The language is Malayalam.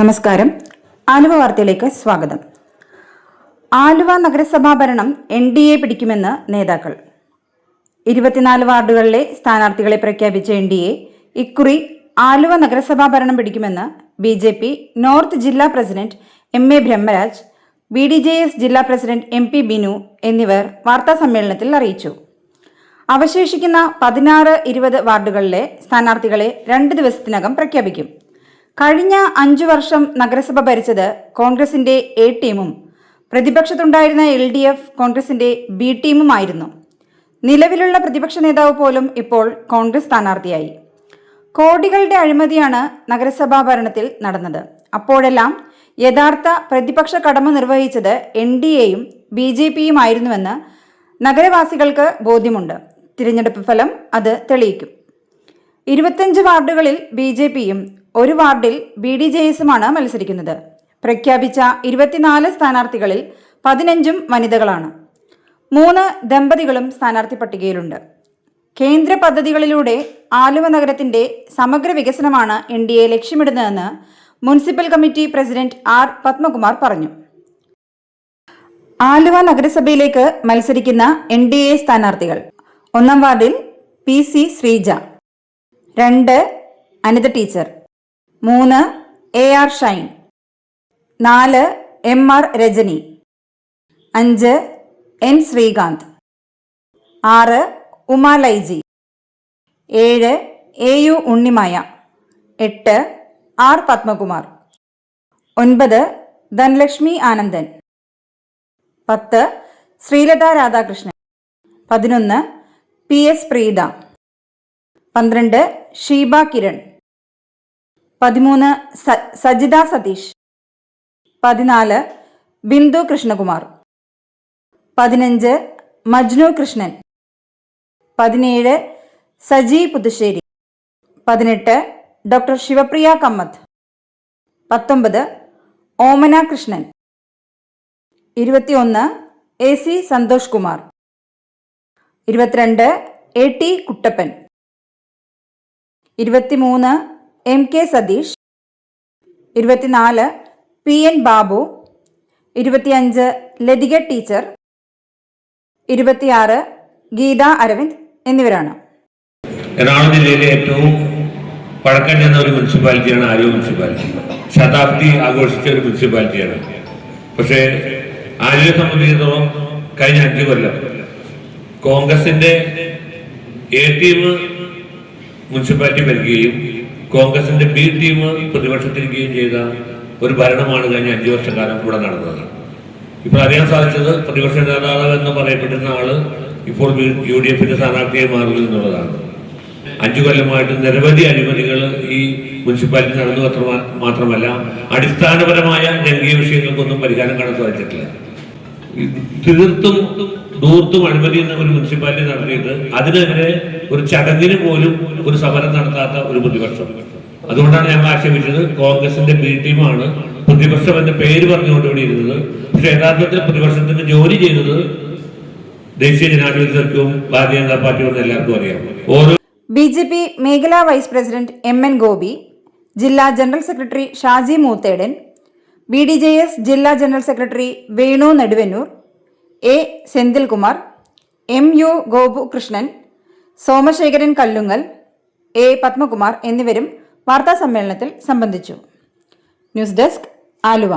നമസ്കാരം. ആലുവ വാർത്തയിലേക്ക് സ്വാഗതം. ആലുവ നഗരസഭാ ഭരണം എൻ ഡി എ പിടിക്കുമെന്ന് നേതാക്കൾ. ഇരുപത്തിനാല് വാർഡുകളിലെ സ്ഥാനാർത്ഥികളെ പ്രഖ്യാപിച്ച എൻ ഡി എ ഇക്കുറി ആലുവ നഗരസഭാ ഭരണം പിടിക്കുമെന്ന് ബി ജെ പി നോർത്ത് ജില്ലാ president M A Brahmaraj B D J S ജില്ലാ പ്രസിഡന്റ് എം പി ബിനു എന്നിവർ വാർത്താ സമ്മേളനത്തിൽ അറിയിച്ചു. അവശേഷിക്കുന്ന പതിനാറ് ഇരുപത് വാർഡുകളിലെ സ്ഥാനാർത്ഥികളെ രണ്ട് ദിവസത്തിനകം പ്രഖ്യാപിക്കും. കഴിഞ്ഞ അഞ്ചു വർഷം നഗരസഭ ഭരിച്ചത് കോൺഗ്രസിന്റെ എ ടീമും പ്രതിപക്ഷത്തുണ്ടായിരുന്ന എൽ ഡി എഫ് കോൺഗ്രസിന്റെ ബി ടീമുമായിരുന്നു. നിലവിലുള്ള പ്രതിപക്ഷ നേതാവ് പോലും ഇപ്പോൾ കോൺഗ്രസ് സ്ഥാനാർത്ഥിയായി. കോടികളുടെ അഴിമതിയാണ് നഗരസഭാ ഭരണത്തിൽ നടന്നത്. അപ്പോഴെല്ലാം യഥാർത്ഥ പ്രതിപക്ഷ കടമ നിർവഹിച്ചത് എൻ ഡി എയും ബി ജെ പിയും ആയിരുന്നുവെന്ന് നഗരവാസികൾക്ക് ബോധ്യമുണ്ട്. തിരഞ്ഞെടുപ്പ് ഫലം അത് തെളിയിക്കും. ഇരുപത്തഞ്ച് വാർഡുകളിൽ ബി ജെ പിയും ഒരു വാർഡിൽ ബി ഡി ജെ എസുമാണ് മത്സരിക്കുന്നത്. പ്രഖ്യാപിച്ച ഇരുപത്തിനാല് സ്ഥാനാർത്ഥികളിൽ പതിനഞ്ചും വനിതകളാണ്. മൂന്ന് ദമ്പതികളും സ്ഥാനാർത്ഥി പട്ടികയിലുണ്ട്. കേന്ദ്ര പദ്ധതികളിലൂടെ ആലുവ നഗരത്തിന്റെ സമഗ്ര വികസനമാണ് എൻ ഡി എ ലക്ഷ്യമിടുന്നതെന്ന് municipal committee president R Padmakumar പറഞ്ഞു. ആലുവ നഗരസഭയിലേക്ക് മത്സരിക്കുന്ന എൻ ഡി എ സ്ഥാനാർത്ഥികൾ. ഒന്നാം വാർഡിൽ പി സി ശ്രീജ. രണ്ട് അനിത ടീച്ചർ. മൂന്ന് എ ആർ ഷൈൻ. നാല് എം ആർ രജനി. അഞ്ച് എൻ ശ്രീകാന്ത്. ആറ് ഉമാ ലൈജി. ഏഴ് എ യു ഉണ്ണിമായ. എട്ട് ആർ പത്മകുമാർ. ഒൻപത് ധനലക്ഷ്മി ആനന്ദൻ. പത്ത് ശ്രീലത രാധാകൃഷ്ണൻ. പതിനൊന്ന് പി എസ് പ്രീത. പന്ത്രണ്ട് ഷീബ കിരൺ. പതിമൂന്ന് സജിത സതീഷ്. പതിനാല് ബിന്ദു കൃഷ്ണകുമാർ. പതിനഞ്ച് മജ്നു കൃഷ്ണൻ. പതിനേഴ് സജി പുതുശ്ശേരി. പതിനെട്ട് ഡോക്ടർ ശിവപ്രിയ കമ്മത്ത്. പത്തൊമ്പത് ഓമന കൃഷ്ണൻ. ഇരുപത്തിയൊന്ന് എ സി സന്തോഷ് കുമാർ. ഇരുപത്തിരണ്ട് എ ടി കുട്ടപ്പൻ. ഇരുപത്തിമൂന്ന് എം കെ സതീഷ് ഇരുപത്തിനാല് പി എൻ ബാബു ഇരുപത്തിയഞ്ച് ലതിക ടീച്ചർ ഇരുപത്തിയാറ് ഗീത അരവിന്ദ് എന്നിവരാണ്. എറണാകുളം ജില്ലയിലെ ഏറ്റവും പഴക്കം ചെന്ന ഒരു മുനിസിപ്പാലിറ്റിയാണ് ആര്യ മുനിസിപ്പാലിറ്റി. ശതാബ്ദി ആഘോഷിച്ച ഒരു മുനിസിപ്പാലിറ്റിയാണ്. പക്ഷേ ആലുവയെ സംബന്ധിച്ചിടത്തോളം കഴിഞ്ഞ അഞ്ചു കൊല്ലം കോൺഗ്രസിന്റെ എ ടീം മുനിസിപ്പാലിറ്റി ഭരിക്കുകയും കോൺഗ്രസിന്റെ ബി ടീം പ്രതിപക്ഷത്തിരിക്കുകയും ചെയ്ത ഒരു ഭരണമാണ് കഴിഞ്ഞ അഞ്ചു വർഷക്കാലം ഇവിടെ നടന്നത്. ഇപ്പോൾ അറിയാൻ സാധിച്ചത് പ്രതിപക്ഷ നേതാവ് എന്ന് പറയപ്പെടുന്ന ആൾ ഇപ്പോൾ യു ഡി എഫിന്റെ സ്ഥാനാർത്ഥിയായി മാറുക എന്നുള്ളതാണ്. അഞ്ചു കൊല്ലമായിട്ട് നിരവധി അഴിമതികൾ ഈ മുനിസിപ്പാലിറ്റി നടന്നു അത്ര മാത്രമല്ല അടിസ്ഥാനപരമായ ജനകീയ വിഷയങ്ങൾക്കൊന്നും പരിഹാരം കാണാൻ സാധിച്ചിട്ടില്ല. തീർത്തും ദൂർത്തും അഴിമതി എന്ന ഒരു മുനിസിപ്പാലിറ്റി നടത്തിയിട്ട് അതിനെതിരെ ഒരു ചടങ്ങിന് പോലും ഒരു സമരം നടത്താത്ത ഒരു പ്രതിപക്ഷം. അതുകൊണ്ടാണ് ഞങ്ങൾ ആക്ഷേപിച്ചത് കോൺഗ്രസിന്റെ ബി ടീമാണ് പ്രതിപക്ഷം എന്ന പേര് പറഞ്ഞുകൊണ്ട് ഇവിടെ ഇരുന്നത്. പക്ഷെ യഥാർത്ഥത്തിൽ പ്രതിപക്ഷത്തിന്റെ ജോലി ചെയ്തത് ദേശീയ ജനാധിപത്യ സഖ്യവും ഭാരതീയ ജനതാ പാർട്ടിയും എന്ന് എല്ലാവർക്കും അറിയാം. ഓരോ ബി ജെ പി മേഖലാ vice president M N Gopi ജില്ലാ general secretary Shaji Moothedan B D J S ജില്ലാ general secretary Venu Neduvannoor A. Senthilkumar M. U. Gopukrishnan Somasekharan Kallungal A. Padmakumar എന്നിവരും വാർത്താ സമ്മേളനത്തിൽ സംബന്ധിച്ചു. News desk Aluva.